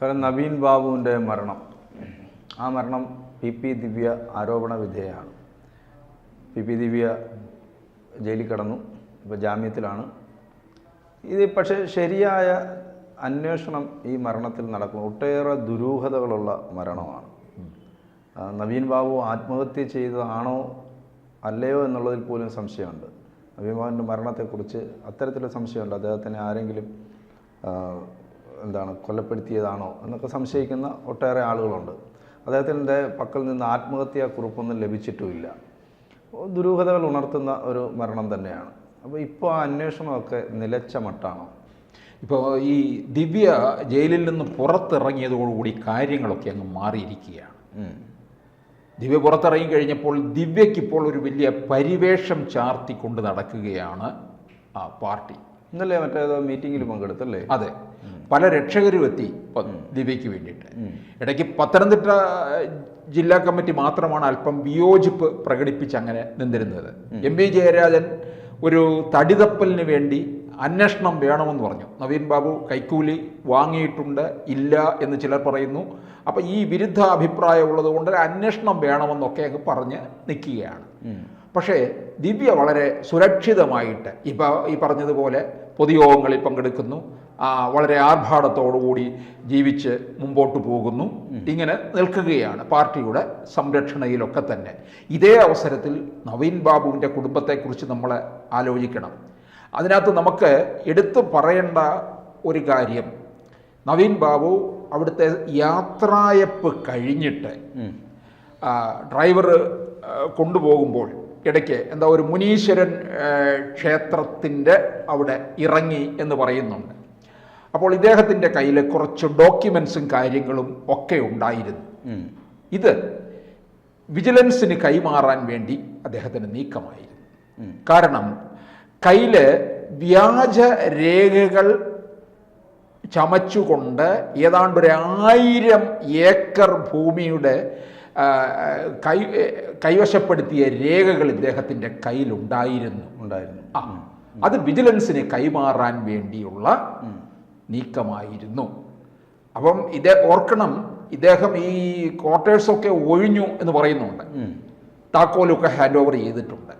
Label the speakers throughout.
Speaker 1: സാറേ നവീൻ ബാബുവിന്റെ മരണം. ആ മരണം പി പി ദിവ്യ ആരോപണ വിധേയമാണ് പി പി ദിവ്യ ജയിലിൽ കിടന്നു ഇപ്പോൾ ജാമ്യത്തിലാണ്. ഇത് പക്ഷേ ശരിയായ അന്വേഷണം ഈ മരണത്തിൽ നടക്കുന്നു. ഒട്ടേറെ ദുരൂഹതകളുള്ള മരണമാണ്. നവീൻ ബാബു ആത്മഹത്യ ചെയ്തതാണോ അല്ലയോ എന്നുള്ളതിൽ പോലും സംശയമുണ്ട്. നവീൻ ബാബുവിന്റെ മരണത്തെക്കുറിച്ച് അത്തരത്തിലുള്ള സംശയമുണ്ട്. അദ്ദേഹത്തിന് ആരെങ്കിലും എന്താണ് കൊലപ്പെടുത്തിയതാണോ എന്നൊക്കെ സംശയിക്കുന്ന ഒട്ടേറെ ആളുകളുണ്ട്. അദ്ദേഹത്തിന്റെ പക്കൽ നിന്ന് ആത്മഹത്യാ കുറിപ്പൊന്നും ലഭിച്ചിട്ടുമില്ല. ദുരൂഹതകൾ ഉണർത്തുന്ന ഒരു മരണം തന്നെയാണ്. അപ്പോൾ ഇപ്പോൾ ആ അന്വേഷണമൊക്കെ നിലച്ച മട്ടാണോ?
Speaker 2: ഇപ്പോൾ ഈ ദിവ്യ ജയിലിൽ നിന്ന് പുറത്തിറങ്ങിയതോടുകൂടി കാര്യങ്ങളൊക്കെ അങ്ങ് മാറിയിരിക്കുകയാണ്. ദിവ്യ പുറത്തിറങ്ങി കഴിഞ്ഞപ്പോൾ ദിവ്യയ്ക്ക് ഇപ്പോൾ ഒരു വലിയ പരിവേഷം ചാർത്തിക്കൊണ്ട് നടക്കുകയാണ് ആ പാർട്ടി.
Speaker 1: ഇന്നലെ മറ്റേതോ മീറ്റിങ്ങിൽ പങ്കെടുത്തല്ലേ?
Speaker 2: അതെ. പല രക്ഷകരും എത്തി ദിവ്യയ്ക്ക് വേണ്ടിയിട്ട്. ഇടയ്ക്ക് പത്തനംതിട്ട ജില്ലാ കമ്മിറ്റി മാത്രമാണ് അല്പം വിയോജിപ്പ് പ്രകടിപ്പിച്ച് അങ്ങനെ നിന്നിരുന്നത്. എം വി ജയരാജൻ ഒരു തടിതപ്പലിന് വേണ്ടി അന്വേഷണം വേണമെന്ന് പറഞ്ഞു. നവീൻ ബാബു കൈക്കൂലി വാങ്ങിയിട്ടുണ്ട് ഇല്ല എന്ന് ചിലർ പറയുന്നു. അപ്പം ഈ വിരുദ്ധ അഭിപ്രായം ഉള്ളതുകൊണ്ട് അന്വേഷണം വേണമെന്നൊക്കെ അങ്ങ് പറഞ്ഞ് നിൽക്കുകയാണ്. പക്ഷേ ദിവ്യ വളരെ സുരക്ഷിതമായിട്ട് ഇപ്പോൾ ഈ പറഞ്ഞതുപോലെ പൊതുയോഗങ്ങളിൽ പങ്കെടുക്കുന്നു. വളരെ ആർഭാടത്തോടുകൂടി ജീവിച്ച് മുമ്പോട്ട് പോകുന്നു. ഇങ്ങനെ നിൽക്കുകയാണ് പാർട്ടിയുടെ സംരക്ഷണയിലൊക്കെ തന്നെ. ഇതേ അവസരത്തിൽ നവീൻ ബാബുവിന്റെ കുടുംബത്തെക്കുറിച്ച് നമ്മൾ ആലോചിക്കണം. അതിനകത്ത് നമുക്ക് എടുത്തു പറയേണ്ട ഒരു കാര്യം. നവീൻ ബാബു അവിടുത്തെ യാത്രായപ്പ് കഴിഞ്ഞിട്ട് ഡ്രൈവർ കൊണ്ടുപോകുമ്പോൾ ഇടയ്ക്ക് എന്താ ഒരു മുനീശ്വരൻ ക്ഷേത്രത്തിന്റെ അവിടെ ഇറങ്ങി എന്ന് പറയുന്നുണ്ട്. അപ്പോൾ ഇദ്ദേഹത്തിന്റെ കയ്യിൽ കുറച്ച് ഡോക്യുമെൻസും കാര്യങ്ങളും ഒക്കെ ഉണ്ടായിരുന്നു. ഇത് വിജിലൻസിന് കൈമാറാൻ വേണ്ടി അദ്ദേഹത്തിന് നീക്കമായിരുന്നു. കാരണം കയ്യിൽ വ്യാജ രേഖകൾ ചമച്ചുകൊണ്ട് ഏതാണ്ട് ഒരു ആയിരം ഏക്കർ ഭൂമിയുടെ കൈ കൈവശപ്പെടുത്തിയ രേഖകൾ ഇദ്ദേഹത്തിന്റെ കയ്യിലുണ്ടായിരുന്നു.
Speaker 1: ഉണ്ടായിരുന്നു.
Speaker 2: ആ അത് വിജിലൻസിന് കൈമാറാൻ വേണ്ടിയുള്ള നീക്കമായിരുന്നു. അപ്പം ഇതേ ഓർക്കണം ഇദ്ദേഹം ഈ ക്വാർട്ടേഴ്സൊക്കെ ഒഴിഞ്ഞു എന്ന് പറയുന്നുണ്ട്. താക്കോലൊക്കെ ഹാൻഡ് ഓവർ ചെയ്തിട്ടുണ്ട്.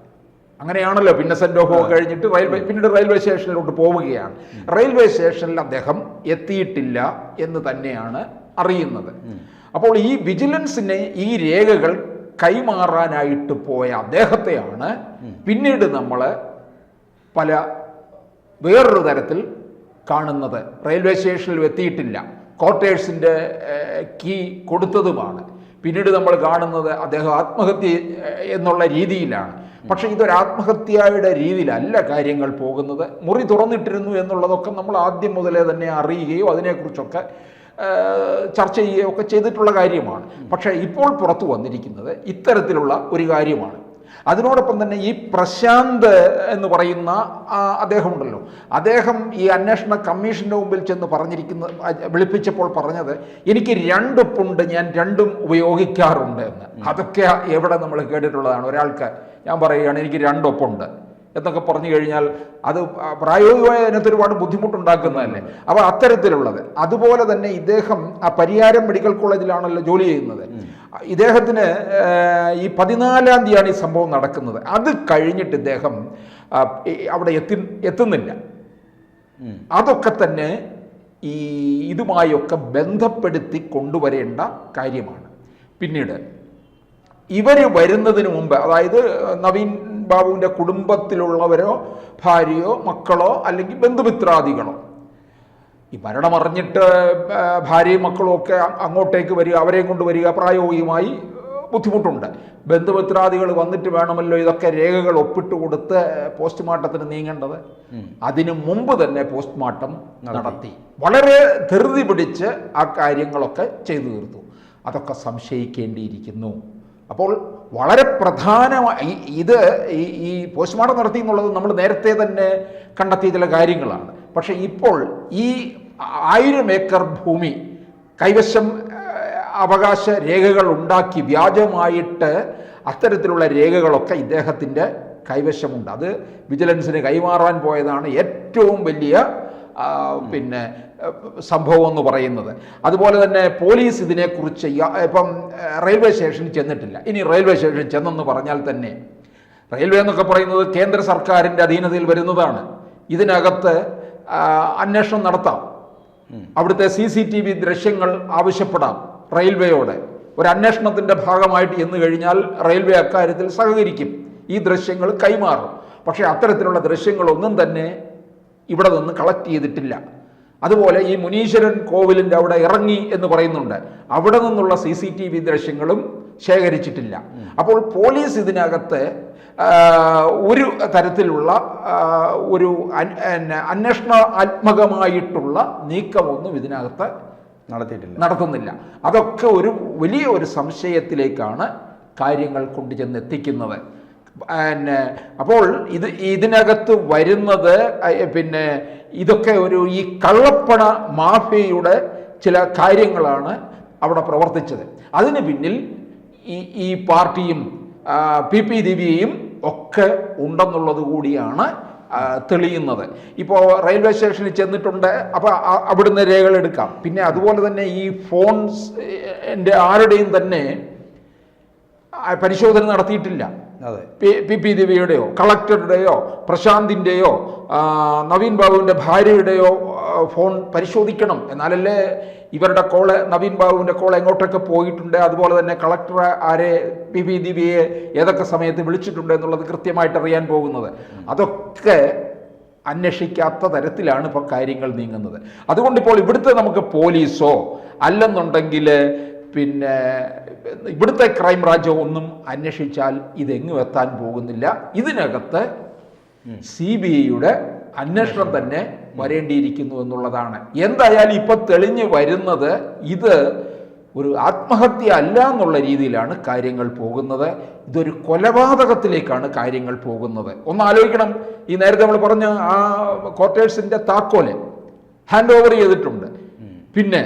Speaker 2: അങ്ങനെയാണല്ലോ പിന്നെ സെൻഡ് ഓഫ് കഴിഞ്ഞിട്ട് റെയിൽവേ പിന്നീട് റെയിൽവേ സ്റ്റേഷനിലോട്ട് പോവുകയാണ്. റെയിൽവേ സ്റ്റേഷനിൽ അദ്ദേഹം എത്തിയിട്ടില്ല എന്ന് തന്നെയാണ് അറിയുന്നത്. അപ്പോൾ ഈ വിജിലൻസിന് ഈ രേഖകൾ കൈമാറാനായിട്ട് പോയ അദ്ദേഹത്തെയാണ് പിന്നീട് നമ്മൾ പല വേറൊരു തരത്തിൽ കാണുന്നത്. റെയിൽവേ സ്റ്റേഷനിൽ എത്തിയിട്ടില്ല. ക്വാർട്ടേഴ്സിന്റെ കീ കൊടുത്തതുമാണ്. പിന്നീട് നമ്മൾ കാണുന്നത് അദ്ദേഹം ആത്മഹത്യ എന്നുള്ള രീതിയിലാണ്. പക്ഷേ ഇതൊരു ആത്മഹത്യയുടെ രീതിയിലല്ല കാര്യങ്ങൾ പോകുന്നത്. മുറി തുറന്നിട്ടിരുന്നു എന്നുള്ളതൊക്കെ നമ്മൾ ആദ്യം മുതലേ തന്നെ അറിയുകയോ അതിനെക്കുറിച്ചൊക്കെ ചർച്ച ചെയ്യുകയോ ഒക്കെ ചെയ്തിട്ടുള്ള കാര്യമാണ്. പക്ഷേ ഇപ്പോൾ പുറത്തു വന്നിരിക്കുന്നത് ഇത്തരത്തിലുള്ള ഒരു കാര്യമാണ്. അതിനോടൊപ്പം തന്നെ ഈ പ്രശാന്ത് എന്ന് പറയുന്ന അദ്ദേഹമുണ്ടല്ലോ. അദ്ദേഹം ഈ അന്വേഷണ കമ്മീഷന്റെ മുമ്പിൽ ചെന്ന് പറഞ്ഞിരിക്കുന്ന വിളിപ്പിച്ചപ്പോൾ പറഞ്ഞത് എനിക്ക് രണ്ടുപ്പുണ്ട് ഞാൻ രണ്ടും ഉപയോഗിക്കാറുണ്ട് എന്ന്. അതൊക്കെ എവിടെ നമ്മൾ കേട്ടിട്ടുള്ളതാണ്. ഒരാൾക്ക് ഞാൻ പറയുകയാണ് എനിക്ക് രണ്ടൊപ്പുണ്ട് എന്നൊക്കെ പറഞ്ഞു കഴിഞ്ഞാൽ അത് പ്രായോഗികമായ അതിനകത്ത് ഒരുപാട് ബുദ്ധിമുട്ടുണ്ടാക്കുന്നതല്ലേ? അപ്പോൾ അത്തരത്തിലുള്ളത്. അതുപോലെ തന്നെ ഇദ്ദേഹം ആ പരിയാരം മെഡിക്കൽ കോളേജിലാണല്ലോ ജോലി ചെയ്യുന്നത്. ഇദ്ദേഹത്തിന് ഈ പതിനാലാം തീയതിയാണ് ഈ സംഭവം നടക്കുന്നത്. അത് കഴിഞ്ഞിട്ട് ഇദ്ദേഹം അവിടെ എത്തി എത്തുന്നില്ല. അതൊക്കെ തന്നെ ഈ ഇതുമായൊക്കെ ബന്ധപ്പെടുത്തി കൊണ്ടുവരേണ്ട കാര്യമാണ്. പിന്നീട് ഇവർ വരുന്നതിന് മുമ്പ് അതായത് നവീൻ ബാബുവിന്റെ കുടുംബത്തിലുള്ളവരോ ഭാര്യയോ മക്കളോ അല്ലെങ്കിൽ ബന്ധുമിത്രാദികളോ. ഈ മരണമറിഞ്ഞിട്ട് ഭാര്യയും മക്കളും ഒക്കെ അങ്ങോട്ടേക്ക് വരിക അവരെയും കൊണ്ട് വരിക പ്രായോഗികമായി ബുദ്ധിമുട്ടുണ്ട്. ബന്ധുമിത്രാദികൾ വന്നിട്ട് വേണമല്ലോ ഇതൊക്കെ രേഖകൾ ഒപ്പിട്ട് കൊടുത്ത് പോസ്റ്റ്മോർട്ടത്തിന് നീങ്ങേണ്ടത്? അതിനു മുമ്പ് തന്നെ പോസ്റ്റ്മോർട്ടം നടത്തി. വളരെ ധൃതി പിടിച്ച് ആ കാര്യങ്ങളൊക്കെ ചെയ്തു തീർത്തു. അതൊക്കെ സംശയിക്കേണ്ടിയിരിക്കുന്നു. അപ്പോൾ വളരെ പ്രധാനമായി ഇത് ഈ ഈ പോസ്റ്റ്മോർട്ടം നടത്തി എന്നുള്ളത് നമ്മൾ നേരത്തെ തന്നെ കണ്ടെത്തിയ ചില കാര്യങ്ങളാണ്. പക്ഷേ ഇപ്പോൾ ഈ ആയിരം ഏക്കർ ഭൂമി കൈവശം അവകാശ രേഖകൾ ഉണ്ടാക്കി വ്യാജമായിട്ട് അത്തരത്തിലുള്ള രേഖകളൊക്കെ ഇദ്ദേഹത്തിന്റെ കൈവശമുണ്ട്. അത് വിജിലൻസിന് കൈമാറാൻ പോയതാണ് ഏറ്റവും വലിയ പിന്നെ സംഭവം എന്ന് പറയുന്നത്. അതുപോലെ തന്നെ പോലീസ് ഇതിനെക്കുറിച്ച് ഇപ്പം റെയിൽവേ സ്റ്റേഷനിൽ ചെന്നിട്ടില്ല. ഇനി റെയിൽവേ സ്റ്റേഷനിൽ ചെന്നെന്ന് പറഞ്ഞാൽ തന്നെ റെയിൽവേ എന്നൊക്കെ പറയുന്നത് കേന്ദ്ര സർക്കാരിന്റെ അധീനതയിൽ വരുന്നതാണ്. ഇതിനകത്ത് അന്വേഷണം നടത്താം. അവിടുത്തെ സി സി ടി വി ദൃശ്യങ്ങൾ ആവശ്യപ്പെടാം റെയിൽവേയോടെ. ഒരു അന്വേഷണത്തിന്റെ ഭാഗമായിട്ട് എന്ന് കഴിഞ്ഞാൽ റെയിൽവേ അക്കാര്യത്തിൽ സഹകരിക്കും. ഈ ദൃശ്യങ്ങൾ കൈമാറും. പക്ഷേ അത്തരത്തിലുള്ള ദൃശ്യങ്ങളൊന്നും തന്നെ ഇവിടെ നിന്ന് കളക്ട് ചെയ്തിട്ടില്ല. അതുപോലെ ഈ മുനീശ്വരൻ കോവിലിന്റെ അവിടെ ഇറങ്ങി എന്ന് പറയുന്നുണ്ട്. അവിടെ നിന്നുള്ള സി സി ടി വി ദൃശ്യങ്ങളും ശേഖരിച്ചിട്ടില്ല. അപ്പോൾ പോലീസ് ഇതിനകത്ത് ഒരു തരത്തിലുള്ള ഒരു അന്വേഷണാത്മകമായിട്ടുള്ള നീക്കമൊന്നും ഇതിനകത്ത്
Speaker 1: നടത്തിയിട്ടില്ല.
Speaker 2: നടത്തുന്നില്ല. അതൊക്കെ ഒരു വലിയ ഒരു സംശയത്തിലേക്കാണ് കാര്യങ്ങൾ കൊണ്ടുചെന്ന് എത്തിക്കുന്നത് പിന്നെ അപ്പോൾ ഇത് ഇതിനകത്ത് വരുന്നത് പിന്നെ ഇതൊക്കെ ഒരു ഈ കള്ളപ്പണ മാഫിയയുടെ ചില കാര്യങ്ങളാണ് അവിടെ പ്രവർത്തിച്ചത്. അതിന് പിന്നിൽ ഈ ഈ പാർട്ടിയും പി പി ദിവ്യയും ഒക്കെ ഉണ്ടെന്നുള്ളത് കൂടിയാണ് തെളിയുന്നത്. ഇപ്പോൾ റെയിൽവേ സ്റ്റേഷനിൽ ചെന്നിട്ടുണ്ട് അപ്പോൾ അവിടുന്ന് രേഖകൾ എടുക്കാം. പിന്നെ അതുപോലെ തന്നെ ഈ ഫോൺസ് എന്റെ ആരുടെയും തന്നെ പരിശോധന നടത്തിയിട്ടില്ല.
Speaker 1: അതെ.
Speaker 2: പി പി ദേവിയുടെയോ കളക്ടറുടെയോ പ്രശാന്തിന്റെയോ നവീൻ ബാബുവിന്റെ ഭാര്യയുടെയോ ഫോൺ പരിശോധിക്കണം. എന്നാലല്ലേ ഇവരുടെ കോൾ നവീൻ ബാബുവിന്റെ കോൾ എങ്ങോട്ടൊക്കെ പോയിട്ടുണ്ട് അതുപോലെ തന്നെ കളക്ടർ ആരെ പി പി ദിവ്യയെ ഏതൊക്കെ സമയത്ത് വിളിച്ചിട്ടുണ്ട് എന്നുള്ളത് കൃത്യമായിട്ട് അറിയാൻ പോകുന്നത്. അതൊക്കെ അന്വേഷിക്കാത്ത തരത്തിലാണ് ഇപ്പോൾ കാര്യങ്ങൾ നീങ്ങുന്നത്. അതുകൊണ്ട് ഇപ്പോൾ ഇവിടുത്തെ നമുക്ക് പോലീസോ അല്ലെന്നുണ്ടെങ്കിൽ പിന്നെ ഇവിടുത്തെ ക്രൈംബ്രാഞ്ചോ ഒന്നും അന്വേഷിച്ചാൽ ഇതെങ്ങും എത്താൻ പോകുന്നില്ല. ഇതിനകത്ത് സി ബി ഐയുടെ അന്വേഷണം തന്നെ വരേണ്ടിയിരിക്കുന്നു എന്നുള്ളതാണ്. എന്തായാലും ഇപ്പൊ തെളിഞ്ഞു വരുന്നത് ഇത് ഒരു ആത്മഹത്യ അല്ല എന്നുള്ള രീതിയിലാണ് കാര്യങ്ങൾ പോകുന്നത്. ഇതൊരു കൊലപാതകത്തിലേക്കാണ് കാര്യങ്ങൾ പോകുന്നത്. ഒന്ന് ആലോചിക്കണം. ഈ നേരത്തെ നമ്മൾ പറഞ്ഞ ആ ക്വാർട്ടേഴ്സിന്റെ താക്കോൽ ഹാൻഡ് ഓവർ ചെയ്തിട്ടുണ്ട്. പിന്നെ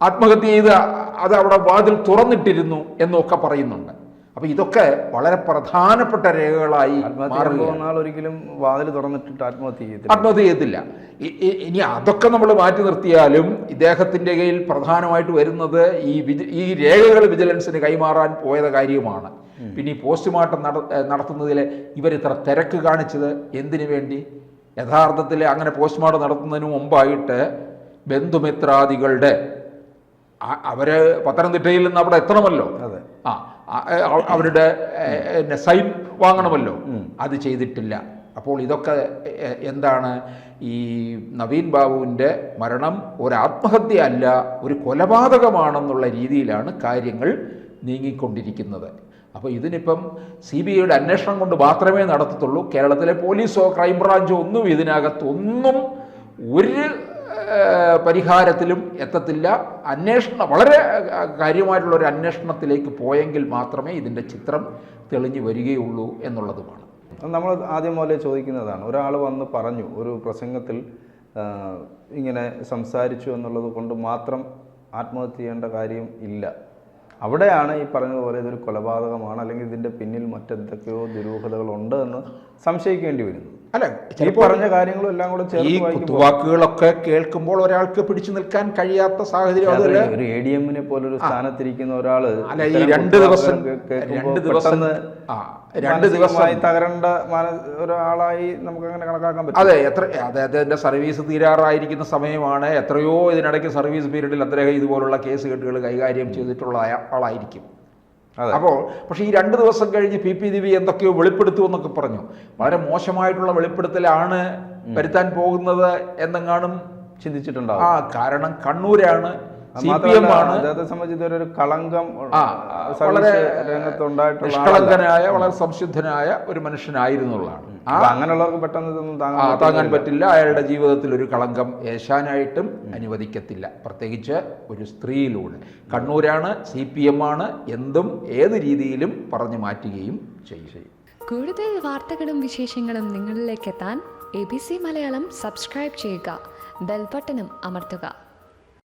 Speaker 2: ആത്മഹത്യ ചെയ്ത് അത് അവിടെ വാതിൽ തുറന്നിട്ടിരുന്നു എന്നൊക്കെ പറയുന്നുണ്ട്. അപ്പൊ ഇതൊക്കെ വളരെ പ്രധാനപ്പെട്ട രേഖകളായി
Speaker 1: ഒരിക്കലും വാതിൽ തുറന്നിട്ടിട്ട് ആത്മഹത്യ ചെയ്യത്തില്ല.
Speaker 2: ആത്മഹത്യ ഇ- ഇനി അതൊക്കെ നമ്മൾ മാറ്റി നിർത്തിയാലും ഇദ്ദേഹത്തിന്റെ കയ്യിൽ പ്രധാനമായിട്ട് വരുന്നത് ഈ വിജി- ഈ രേഖകൾ വിജിലൻസിന് കൈമാറാൻ പോയത് കാര്യമാണ്. പിന്നെ ഈ പോസ്റ്റ്മോർട്ടം നട നടത്തുന്നതിലെ നടത്തുന്നതിൽ ഇവർ ഇത്ര തിരക്ക് കാണിച്ചത് എന്തിനു വേണ്ടി? യഥാർത്ഥത്തിൽ അങ്ങനെ പോസ്റ്റ്മോർട്ടം നടത്തുന്നതിന് മുമ്പായിട്ട് ബന്ധുമിത്രാദികളുടെ അവർ പത്തനംതിട്ടയിൽ നിന്ന് അവിടെ എത്തണമല്ലോ.
Speaker 1: അതെ.
Speaker 2: ആ അവരുടെ സൈൻ വാങ്ങണമല്ലോ. അത് ചെയ്തിട്ടില്ല. അപ്പോൾ ഇതൊക്കെ എന്താണ് ഈ നവീൻ ബാബുവിന്റെ മരണം ഒരു ആത്മഹത്യ അല്ല ഒരു കൊലപാതകമാണെന്നുള്ള രീതിയിലാണ് കാര്യങ്ങൾ നീങ്ങിക്കൊണ്ടിരിക്കുന്നത്. അപ്പോൾ ഇതിനിപ്പം സി ബി ഐയുടെ അന്വേഷണം കൊണ്ട് മാത്രമേ നടത്തത്തുള്ളൂ. കേരളത്തിലെ പോലീസോ ക്രൈംബ്രാഞ്ചോ ഒന്നും ഇതിനകത്തൊന്നും ഒരു പരിഹാരത്തിലും എത്തത്തില്ല. അന്വേഷണം വളരെ കാര്യമായിട്ടുള്ള ഒരു അന്വേഷണത്തിലേക്ക് പോയെങ്കിൽ മാത്രമേ ഇതിന്റെ ചിത്രം തെളിഞ്ഞു വരികയുള്ളൂ എന്നുള്ളതുമാണ്.
Speaker 1: നമ്മൾ ആദ്യം പോലെ ചോദിക്കുന്നതാണ്. ഒരാൾ വന്ന് പറഞ്ഞു ഒരു പ്രസംഗത്തിൽ ഇങ്ങനെ സംസാരിച്ചു എന്നുള്ളത് കൊണ്ട് മാത്രം ആത്മഹത്യ ചെയ്യേണ്ട കാര്യം ഇല്ല. അവിടെയാണ് ഈ പറഞ്ഞതുപോലെ ഇതൊരു കൊലപാതകമാണ് അല്ലെങ്കിൽ ഇതിന്റെ പിന്നിൽ മറ്റെന്തൊക്കെയോ ദുരൂഹതകളുണ്ട് എന്ന് സംശയിക്കേണ്ടി വരുന്നത്
Speaker 2: അല്ല
Speaker 1: ഈ പറഞ്ഞ കാര്യങ്ങളും എല്ലാം കൂടെ
Speaker 2: ഈ കുത്തുവാക്കുകളൊക്കെ കേൾക്കുമ്പോൾ ഒരാൾക്ക് പിടിച്ചു നിൽക്കാൻ കഴിയാത്ത സാഹചര്യം അതല്ല
Speaker 1: ഒരു എ ഡി എമ്മിനെ പോലൊരു സ്ഥാനത്തിരിക്കുന്ന ഒരാൾ
Speaker 2: അല്ല ഈ രണ്ട് ദിവസം രണ്ട് ദിവസം രണ്ട്
Speaker 1: ദിവസമായി തകരേണ്ട ഒരാളായി നമുക്ക് അങ്ങനെ കണക്കാക്കാൻ പറ്റും.
Speaker 2: അതെ എത്ര അദ്ദേഹത്തിന്റെ സർവീസ് തീരാറായിരിക്കുന്ന സമയമാണ്. എത്രയോ ഇതിനിടയ്ക്ക് സർവീസ് പീരീഡിൽ അദ്ദേഹം ഇതുപോലുള്ള കേസ് കെട്ടുകൾ കൈകാര്യം ചെയ്തിട്ടുള്ള ആളായിരിക്കും. അപ്പോൾ പക്ഷേ ഈ രണ്ട് ദിവസം കഴിഞ്ഞ് പി പി ദിവി എന്തൊക്കെയോ വെളിപ്പെടുത്തു എന്നൊക്കെ പറഞ്ഞു. വളരെ മോശമായിട്ടുള്ള വെളിപ്പെടുത്തലാണ് വരുത്താൻ പോകുന്നത് എന്നെങ്ങാനും
Speaker 1: ചിന്തിച്ചിട്ടുണ്ടാവും.
Speaker 2: ആ കാരണം കണ്ണൂരാണ് സി പി എം ആണ്
Speaker 1: അദ്ദേഹത്തെ സംബന്ധിച്ച് ഇതൊരു ഒരു കളങ്കം
Speaker 2: വളരെ
Speaker 1: രംഗത്തുണ്ടായിട്ടുള്ള.
Speaker 2: നിഷ്കളങ്കനായ വളരെ സംശുദ്ധനായ ഒരു മനുഷ്യനായിരുന്നുള്ളതാണ്.
Speaker 1: അങ്ങനെയുള്ളവർക്ക് പെട്ടെന്ന് ഇതൊന്നും
Speaker 2: താങ്ങാൻ പറ്റില്ല. അയാളുടെ ജീവിതത്തിൽ ഒരു കളങ്കം ഏശാനായിട്ടും അനുവദിക്കത്തില്ല. പ്രത്യേകിച്ച് ഒരു സ്ത്രീയിലൂടെ. കണ്ണൂരാണ് സി പി എം ആണ് എന്തും ഏത് രീതിയിലും പറഞ്ഞു മാറ്റുകയും ചെയ്യും.
Speaker 3: കൂടുതൽ വാർത്തകളും വിശേഷങ്ങളും നിങ്ങളിലേക്ക് എത്താൻ A B C Malayalam subscribe ചെയ്യുക. ബെൽബട്ടനും അമർത്തുക.